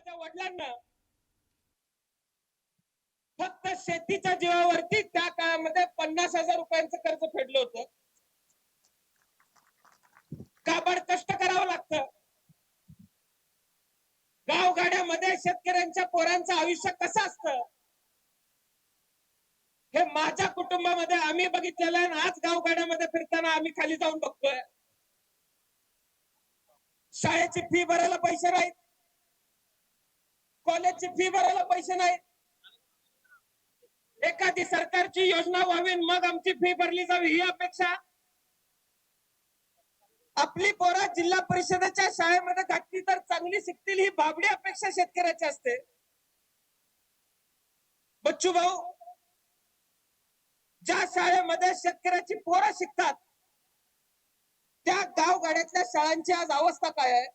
माझ्या वडिलांना. फक्त शेतीच्या जीवावरती त्या काळामध्ये पन्नास हजार रुपयांचं कर्ज फेडलं होतं. काबड कष्ट करावं लागतं. गावगाड्यामध्ये शेतकऱ्यांच्या पोरांचं आयुष्य कसं असतं? हे माझ्या कुटुंबामध्ये आम्ही बघितलेलं आहे आणि आज गावगाड्यामध्ये फिरताना आम्ही खाली जाऊन बघतोय. शाळेची फी भरायला पैसे नाहीत. कॉलेजची फी भरायला पैसे नाहीत. एखादी सरकारची योजना व्हावी मग आमची फी भरली जावी ही अपेक्षा. आपली पोरं जिल्हा परिषदेच्या शाळेमध्ये घातली तर चांगली शिकतील ही बाबडी अपेक्षा शेतकऱ्याची असते. बच्चू भाऊ ज्या शाळेमध्ये शेतकऱ्याची पोरं शिकतात त्या गावगाड्यातल्या शाळांची आज अवस्था काय आहे?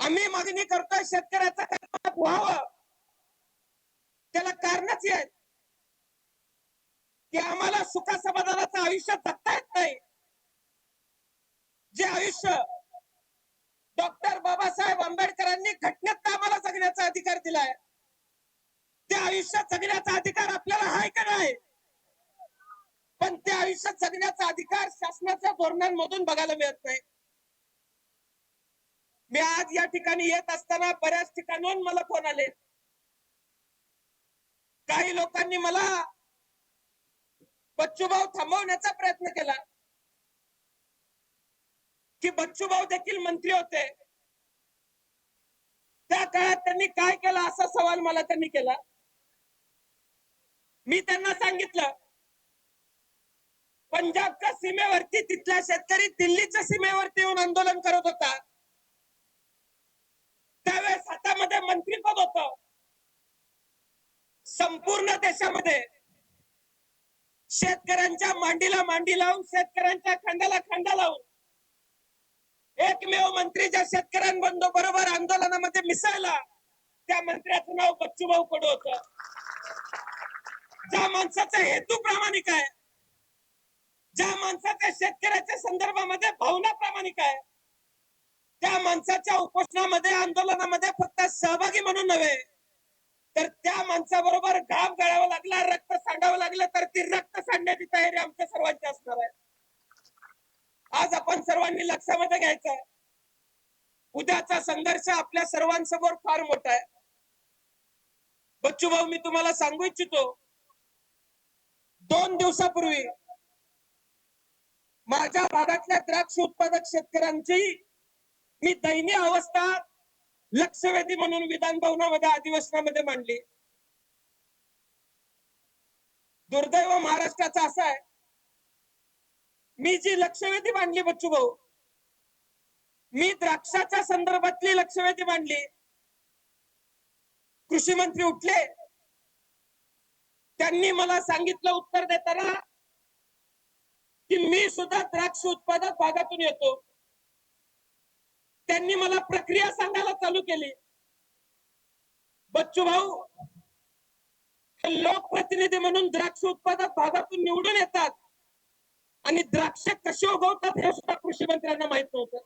आम्ही मागणी करतोय शेतकऱ्याचा कर्जमाफ व्हावं? त्याला कारणच आहेत. की आम्हाला सुखा समाधानाचं आयुष्य जगता येत नाही. जे आयुष्य डॉक्टर बाबासाहेब आंबेडकरांनी घटनेत आम्हाला जगण्याचा अधिकार दिलाय ते आयुष्य जगण्याचा अधिकार आपल्याला आहे का नाही? पण ते आयुष्य जगण्याचा अधिकार शासनाच्या धोरणांमधून बघायला मिळत नाही. मी आज या ठिकाणी येत असताना बऱ्याच ठिकाणून मला फोन आले. काही लोकांनी मला बच्चूभाऊ थांबवण्याचा प्रयत्न केला. की बच्चूभाऊ देखील मंत्री होते. त्या काळात त्यांनी काय केलं असा सवाल मला त्यांनी केला. मी त्यांना सांगितलं पंजाबच्या सीमेवरती? तिथला शेतकरी दिल्लीच्या सीमेवरती येऊन आंदोलन करत होता. त्यावेळेस हातामध्ये मंत्रीपद होत संपूर्ण देशामध्ये शेतकऱ्यांच्या मांडीला मांडी लावून शेतकऱ्यांच्या खांद्याला खांदा लावून एकमेव मंत्री ज्या शेतकऱ्यांबंधू बरोबर आंदोलनामध्ये मिसळला त्या मंत्र्याचं नाव बच्चूभाऊ कडू होत. ज्या माणसाचा हेतू प्रामाणिक आहे ज्या माणसाच्या शेतकऱ्याच्या संदर्भामध्ये भावना प्रामाणिक आहे त्या माणसाच्या उपोषणामध्ये आंदोलनामध्ये फक्त सहभागी म्हणून नव्हे तर त्या माणसाबरोबर घाम गळावं लागला रक्त सांडावं लागलं तर ती रक्त सांडण्याची तयारी आमच्या सर्वांची असणार आहे. आज आपण सर्वांनी लक्षामध्ये घ्यायचं आहे उद्याचा संघर्ष आपल्या सर्वांसमोर फार मोठा आहे. बच्चू भाऊ मी तुम्हाला सांगू इच्छितो दोन दिवसापूर्वी माझ्या भागातल्या द्राक्ष उत्पादक शेतकऱ्यांची मी दैनीय अवस्था लक्षवेधी म्हणून विधान भवनामध्ये अधिवेशनामध्ये मांडली. दुर्दैव महाराष्ट्राचं असं आहे मी जी लक्षवेधी मांडली बच्चू भाऊ मी द्राक्षाच्या संदर्भातली लक्षवेधी मांडली. कृषी मंत्री उठले त्यांनी मला सांगितलं उत्तर देताना की मी सुद्धा द्राक्ष उत्पादक भागातून येतो. त्यांनी मला प्रक्रिया सांगायला चालू केली. बच्चू भाऊ हे लोकप्रतिनिधी म्हणून द्राक्ष उत्पादक भागातून निवडून येतात. आणि द्राक्ष कसे उगवतात हे सुद्धा कृषी मंत्र्यांना माहीत नव्हतं.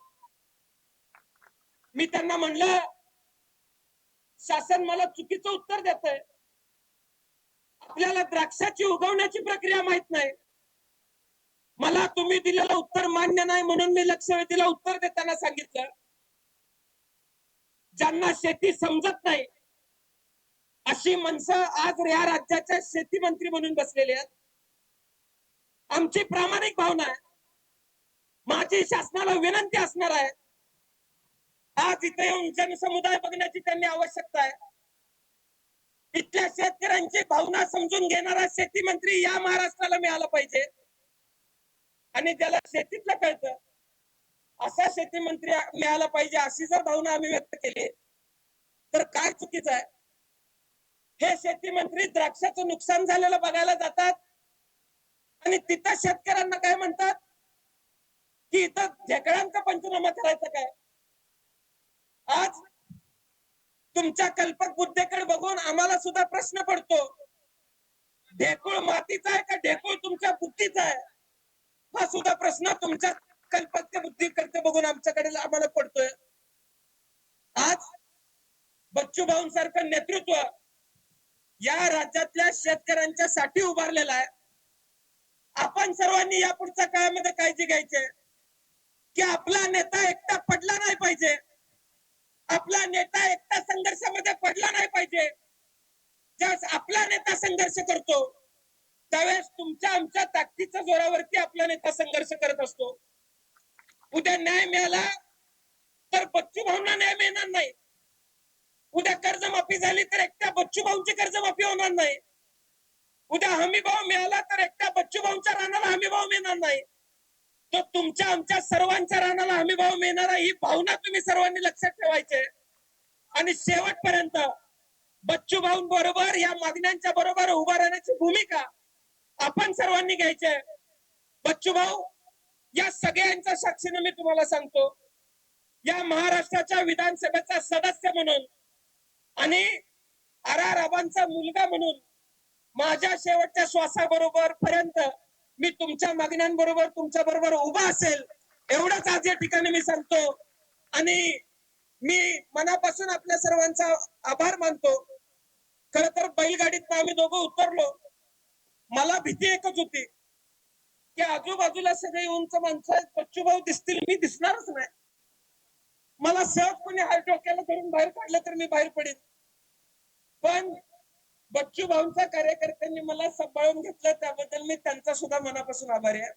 मी त्यांना म्हणलं शासन मला चुकीचं उत्तर देत आहे आपल्याला द्राक्षाची उगवण्याची प्रक्रिया माहीत नाही. मला तुम्ही दिलेलं उत्तर मान्य नाही म्हणून मी लक्षवेधीला उत्तर देताना सांगितलं. ज्यांना शेती समजत नाही. अशी माणसं आज या राज्याच्या शेती मंत्री म्हणून बसलेली आहेत. आमची प्रामाणिक भावना आहे. माझी शासनाला विनंती असणार आहे. आज इथे येऊन जनसमुदाय बघण्याची त्यांनी आवश्यकता आहे. इथल्या शेतकऱ्यांची भावना समजून घेणारा शेती मंत्री या महाराष्ट्राला मिळाला पाहिजे. आणि ज्याला शेतीतलं कळतं असा शेती मंत्री मिळाला पाहिजे अशी जर भावना आम्ही व्यक्त केली तर काय चुकीचं आहे? हे शेती मंत्री द्राक्षाचं नुकसान झालेलं बघायला जातात आणि तिथं शेतकऱ्यांना काय म्हणतात? की इथं ढेकळांचा पंचनामा करायचा काय? आज तुमच्या कल्पक बुद्धीकडे बघून आम्हाला सुद्धा प्रश्न पडतो ढेकूळ मातीचा आहे का? ढेकूळ तुमच्या बुद्धीचा आहे? हा सुद्धा प्रश्न तुमच्या कल्पक बुद्धी करते बघून आमच्याकडे आम्हाला पडतोय. आज बच्चू भाऊंसारखं नेतृत्व या राज्यातल्या शेतकऱ्यांच्या साठी उभारलेलं आहे. आपण सर्वांनी या पुढच्या काळामध्ये काळजी घ्यायची. की आपला नेता एकटा पडला नाही पाहिजे. आपला नेता एकटा संघर्षामध्ये पडला नाही पाहिजे. ज्यावेळेस आपला नेता संघर्ष करतो त्यावेळेस तुमच्या आमच्या ताकदीच्या जोरावरती आपला नेता संघर्ष करत असतो. उद्या न्याय मिळाला तर बच्चू भाऊंना न्याय मिळणार नाही. उद्या कर्जमाफी झाली तर एकट्या बच्चू भाऊंची कर्जमाफी होणार नाही. उद्या हमी भाव मिळाला तर एकट्या बच्चू भाऊंच्या रानाला हमी भाव मिळणार नाही. तो तुमच्या आमच्या सर्वांच्या रानाला हमी भाव मिळणार आहे ही भावना तुम्ही सर्वांनी लक्षात ठेवायचे आणि शेवटपर्यंत बच्चू भाऊं बरोबर या मागण्यांच्या बरोबर उभा राहण्याची भूमिका आपण सर्वांनी घ्यायची बच्चू भाऊ या सगळ्यांच्या साक्षीने मी तुम्हाला सांगतो. या महाराष्ट्राच्या विधानसभेचा सदस्य म्हणून आणि आर आबांचा मुलगा म्हणून माझ्या शेवटच्या श्वासाबरोबर पर्यंत मी तुमच्या मागण्यांबरोबर तुमच्या बरोबर उभा असेल एवढंच आज या ठिकाणी मी सांगतो. आणि मी मनापासून आपल्या सर्वांचा आभार मानतो. खर तर बैलगाडीत आम्ही दोघं उतरलो. मला भीती एकच होती. की आजूबाजूला सगळे उंच माणसं आहेत बच्चू भाऊ दिसतील मी दिसणारच नाही. मला सहज कोणी हात डोक्याला धरून बाहेर काढलं तर मी बाहेर पडेन. पण बच्चू भाऊंच्या कार्यकर्त्यांनी मला सांभाळून घेतलं त्याबद्दल मी त्यांचा सुद्धा मनापासून आभारी आहे.